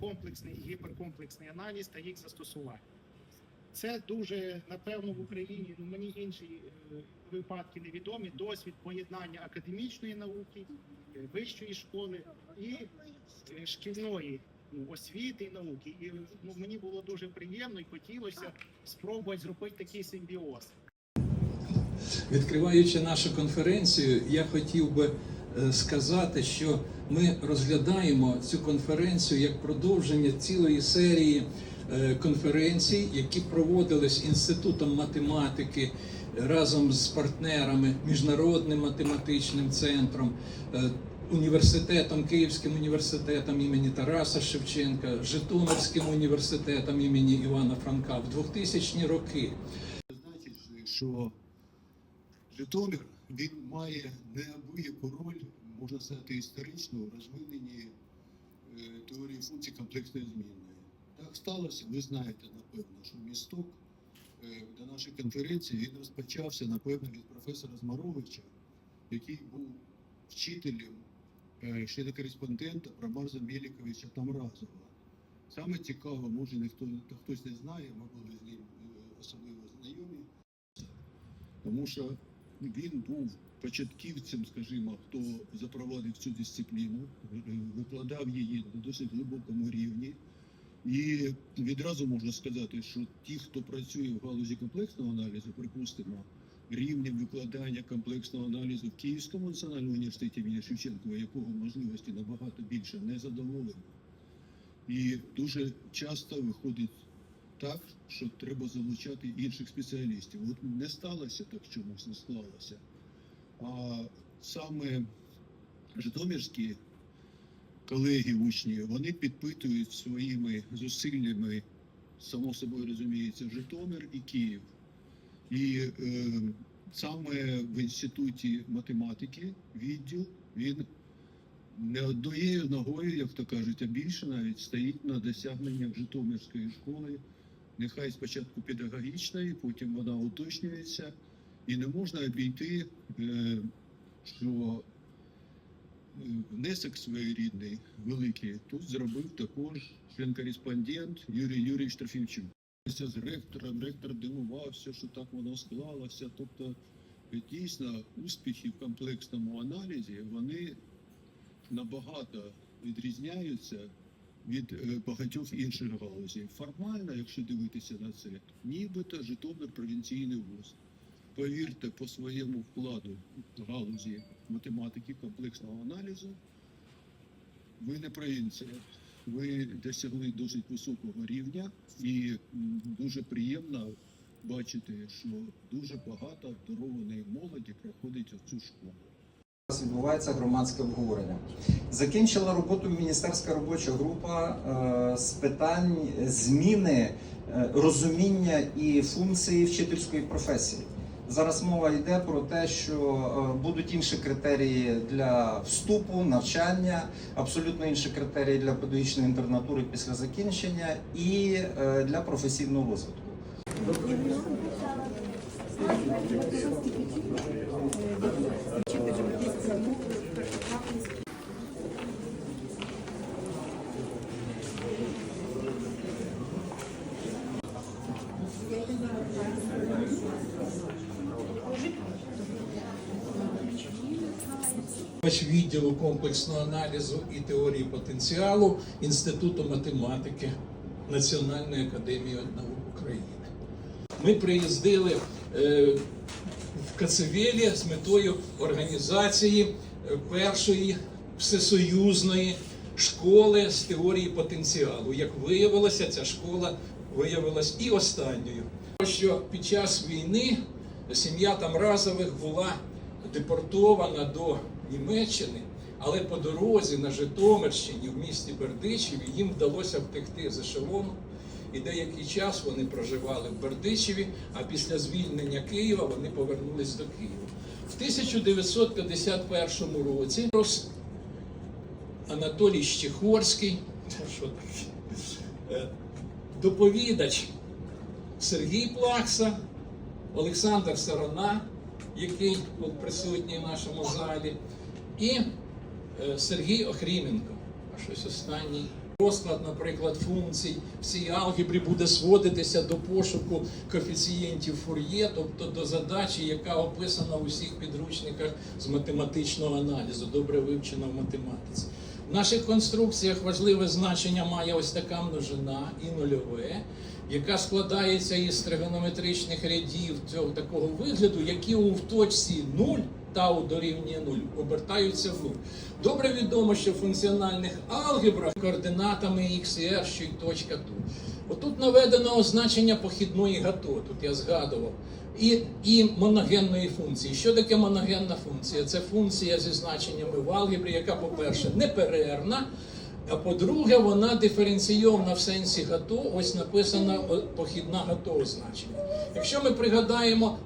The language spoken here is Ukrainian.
комплексний і гіперкомплексний аналіз та їх застосування. Це дуже, напевно, в Україні, ну мені інші е, випадки невідомі, досвід поєднання академічної науки, е, вищої школи і е, шкільної ну, освіти і науки. І ну, мені було дуже приємно і хотілося спробувати зробити такий симбіоз. Відкриваючи нашу конференцію, я хотів би сказати, що ми розглядаємо цю конференцію як продовження цілої серії е, конференцій, які проводились інститутом математики разом з партнерами, міжнародним математичним центром. е, Університетом, Київським університетом імені Тараса Шевченка, Житомирським університетом імені Івана Франка в 2000-ні роки. Значить, що Житомир він має неабияку роль, можна сказати, історично в розвиненні е, теорії функцій комплексної змінної. Так сталося, ви знаєте, напевно, що місток е, до нашої конференції він розпочався, напевно, від професора Змаровича, який був вчителем е, члена-кореспондента Промарза Меліковича Тамразова. Саме цікаво, може ніхто хтось не знає, ми були з ним е, особливо знайомі, тому що він був початківцем, скажімо, хто запровадив цю дисципліну, е, викладав її на досить глибокому рівні. І відразу можна сказати, що ті, хто працює в галузі комплексного аналізу, припустимо, рівнем викладання комплексного аналізу в Київському національному університеті імені Шевченкова, якого можливості набагато більше, не задоволені. І дуже часто виходить так, що треба залучати інших спеціалістів. От не сталося так, чомусь не склалося. А саме житомирські колеги учні, вони підпитують своїми зусиллями, само собою розуміється, Житомир і Київ. І е, саме в інституті математики відділ він не однією ногою, як то кажуть, а більше навіть стоїть на досягненнях Житомирської школи. Нехай спочатку педагогічної, потім вона уточнюється, і не можна обійти, е, що е, внесок своєрідний великий тут зробив також член-кореспондент Юрій Юрійович Трофімчук. З ректором, ректор дивувався, що так воно склалося. Тобто, е, дійсно, успіхи в комплексному аналізі вони набагато відрізняються від е, багатьох інших галузей. Формально, якщо дивитися на це, нібито Житомир провінційний вуз. Повірте, по своєму вкладу галузі математики комплексного аналізу, ви не провінція. Ви досягли досить високого рівня, і дуже приємно бачити, що дуже багато обдарованої молоді проходить цю школу. Зараз відбувається громадське обговорення. Закінчила роботу міністерська робоча група е, з питань зміни е, розуміння і функції вчительської професії. Зараз мова йде про те, що е, будуть інші критерії для вступу, навчання, абсолютно інші критерії для педагогічної інтернатури після закінчення і для професійного розвитку. Відділу комплексного аналізу і теорії потенціалу Інституту математики Національної академії наук України. Ми приїздили е, в Кацевелі з метою організації е, першої всесоюзної школи з теорії потенціалу. Як виявилося, ця школа виявилась і останньою. Що під час війни сім'я Тамразових була депортована до Німеччини, але по дорозі на Житомирщині в місті Бердичеві їм вдалося втекти з ешелону. І деякий час вони проживали в Бердичеві, а після звільнення Києва вони повернулись до Києва. В 1951 році Анатолій Щехорський, що доповідач Сергій Плакса, Олександр Сарана, який був присутній в нашому залі, і е, Сергій Охріменко. щось останній. Розклад, наприклад, функцій в цій алгебрі буде зводитися до пошуку коефіцієнтів Фур'є, тобто до задачі, яка описана в усіх підручниках з математичного аналізу, добре вивчена в математиці. В наших конструкціях важливе значення має ось така множина і нульове, яка складається із тригонометричних рядів цього такого вигляду, які у точці 0 тау дорівнює 0, обертаються в 0. Добре відомо, що в функціональних алгебрах координатами x і r, що й точка тут. Отут наведено означення похідної гато, тут я згадував. І, і моногенної функції. Що таке моногенна функція? Це функція зі значеннями в алгебрі, яка, по-перше, неперервна, а по-друге, вона диференційована в сенсі гато, ось написана похідна гато значення. Якщо ми пригадаємо